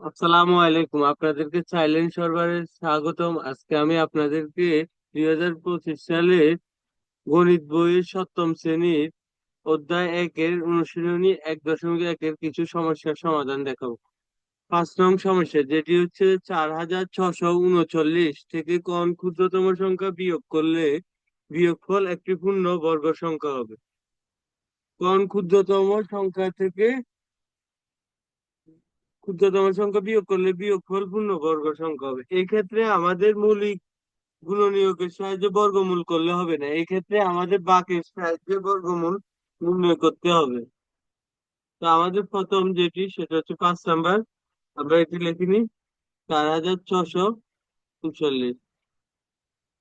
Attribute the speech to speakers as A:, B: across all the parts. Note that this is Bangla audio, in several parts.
A: আসসালামু আলাইকুম। আপনাদেরকে সাইলেন্ট সার্ভারে স্বাগতম। আজকে আমি আপনাদেরকে দুই হাজার পঁচিশ সালে গণিত বইয়ের সপ্তম শ্রেণির অধ্যায় একের অনুশীলনী এক দশমিক একের কিছু সমস্যার সমাধান দেখাবো। পাঁচ নং সমস্যা, যেটি হচ্ছে চার হাজার ছশো উনচল্লিশ থেকে কোন ক্ষুদ্রতম সংখ্যা বিয়োগ করলে বিয়োগফল একটি পূর্ণ বর্গ সংখ্যা হবে? কোন ক্ষুদ্রতম সংখ্যা থেকে ক্ষুদ্রতম সংখ্যা বিয়োগ করলে বিয়োগফল পূর্ণবর্গ সংখ্যা হবে। এই ক্ষেত্রে আমাদের মৌলিক গুণনীয়কের সাহায্যে বর্গমূল করলে হবে না। এই ক্ষেত্রে আমাদের বাকের সাহায্যে বর্গমূল নির্ণয় করতে হবে। তো আমাদের প্রথম যেটি, সেটা হচ্ছে পাঁচ নাম্বার। আমরা এটি লিখে নিই চার হাজার ছশো উনচল্লিশ।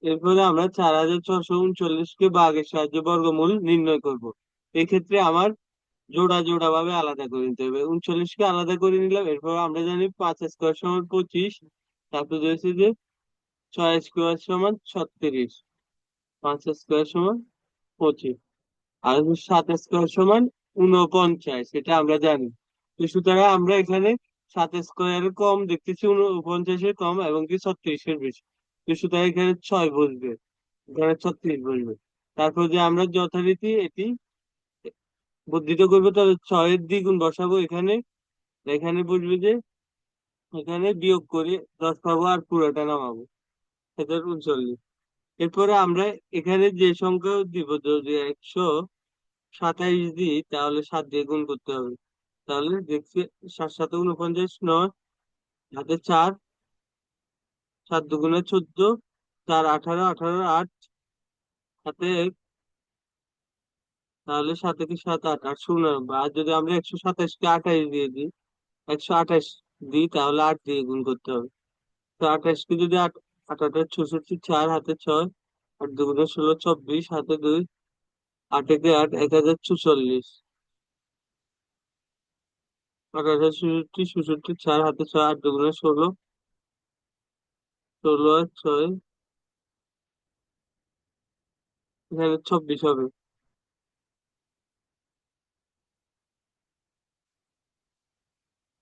A: এরপরে আমরা চার হাজার ছশো উনচল্লিশ কে বাঘের সাহায্যে বর্গমূল নির্ণয় করব। এক্ষেত্রে আমার জোড়া জোড়া ভাবে আলাদা করে নিতে হবে। উনচল্লিশ কে আলাদা করে নিলাম, এরপর আমরা জানি পাঁচ স্কোয়ার সমান পঁচিশ, তারপর রয়েছে যে ছয় স্কোয়ার সমান ছত্রিশ, পাঁচ স্কোয়ার সমান পঁচিশ, আর সাত স্কোয়ার সমান উনপঞ্চাশ এটা আমরা জানি। তো সুতরাং আমরা এখানে সাত স্কোয়ারের কম দেখতেছি উনপঞ্চাশের কম এবং কি ছত্রিশের বেশি। তো সুতরাং এখানে ছয় বসবে, এখানে ছত্রিশ বসবে। তারপর যে আমরা যথারীতি এটি বর্ধিত করব তাহলে ছয়ের দ্বিগুণ বসাবো এখানে। এখানে বসবে যে এখানে বিয়োগ করে দশ পাবো আর পুরোটা নামাবো। সেটা উনচল্লিশ। এরপরে আমরা এখানে যে সংখ্যা দিব, যদি একশো সাতাইশ দিই, তাহলে সাত দিয়ে গুণ করতে হবে। তাহলে দেখছি সাত সাত উনপঞ্চাশ, নয় হাতে চার, সাত দুগুণে চোদ্দ চার আঠারো আঠারো আট হাতে এক তাহলে সাত একে সাত আট আট শূন্য আর যদি আমরা একশো সাতাইশকে আঠাইশ দিয়ে দিই, একশো আঠাইশ দিই, তাহলে আট দিয়ে গুণ করতে হবে। তো আঠাইশকে যদি আট আট আঠাশ চৌষট্টি, চার হাতে ছয়, আট দুগুণে ষোলো, চব্বিশ, হাতে দুই, আট একে আট, এক হাজার চুচল্লিশ। আট হাজার ষষট্টি ষষট্টি চার হাতে ছয়, আট দুগুণে ষোলো ষোলো আর ছয়, এখানে চব্বিশ হবে।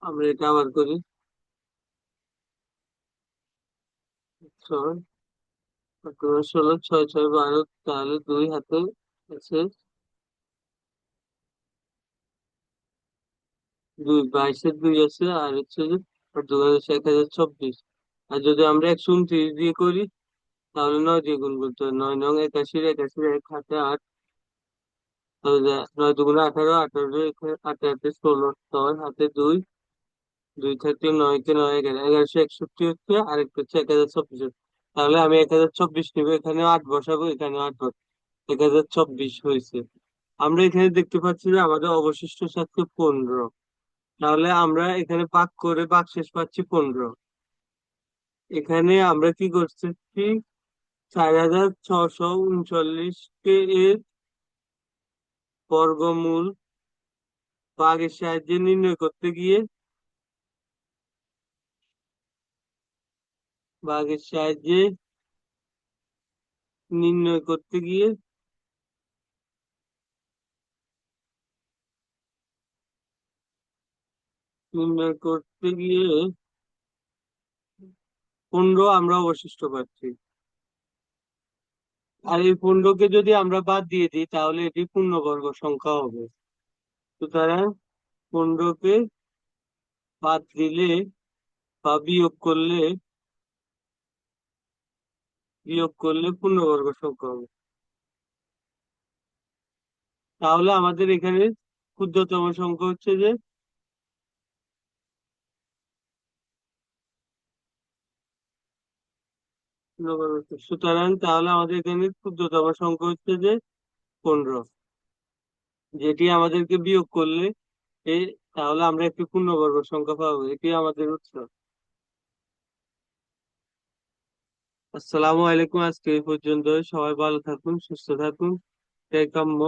A: আমরা এটা আবার করি। ছয় ষোলো, ছয় ছয়, বারো তাহলে দুই হাতে আছে। দুই, বাইশের দুই আছে, আর হচ্ছে যে দু দুগুণে এক হাজার চব্বিশ আর যদি আমরা একশো উনত্রিশ দিয়ে করি, তাহলে নয় দিয়ে গুণ করতে হবে। নয় নং একাশি একাশি এক হাতে আট। নয় দুগুণে আঠারো আঠারো আটে আটে ষোলো, ছয় হাতে দুই। দুই থেকে নয় কে নয়, এগারো, এগারোশো একষট্টি হচ্ছে আর একটা হচ্ছে এক হাজার চব্বিশ তাহলে আমি এক হাজার চব্বিশ নিবো এখানে আট বসাবো এখানে আট বসাবো। এক হাজার চব্বিশ হয়েছে। আমরা এখানে দেখতে পাচ্ছি যে আমাদের অবশিষ্ট থাকছে পনেরো। তাহলে আমরা এখানে ভাগ করে ভাগশেষ পাচ্ছি পনেরো। এখানে আমরা কি করছি চার হাজার ছশো উনচল্লিশ কে এর বর্গমূল ভাগের সাহায্যে নির্ণয় করতে গিয়ে ভাগের সাহায্যে নির্ণয় করতে গিয়ে নির্ণয় করতে গিয়ে পনেরো আমরা অবশিষ্ট পাচ্ছি। আর এই পনেরোকে যদি আমরা বাদ দিয়ে দিই, তাহলে এটি পূর্ণবর্গ সংখ্যা হবে। সুতরাং পনেরোকে বাদ দিলে বা বিয়োগ করলে বিয়োগ করলে পূর্ণবর্গ সংখ্যা হবে। তাহলে আমাদের এখানে ক্ষুদ্রতম সংখ্যা হচ্ছে যে সুতরাং তাহলে আমাদের এখানে ক্ষুদ্রতম সংখ্যা হচ্ছে যে পনেরো, যেটি আমাদেরকে বিয়োগ করলে তাহলে আমরা একটি পূর্ণবর্গ সংখ্যা পাবো, এটি আমাদের উত্তর আসসালামু আলাইকুম আজকে এই পর্যন্ত সবাই ভালো থাকুন সুস্থ থাকুন। এটাই কাম্য।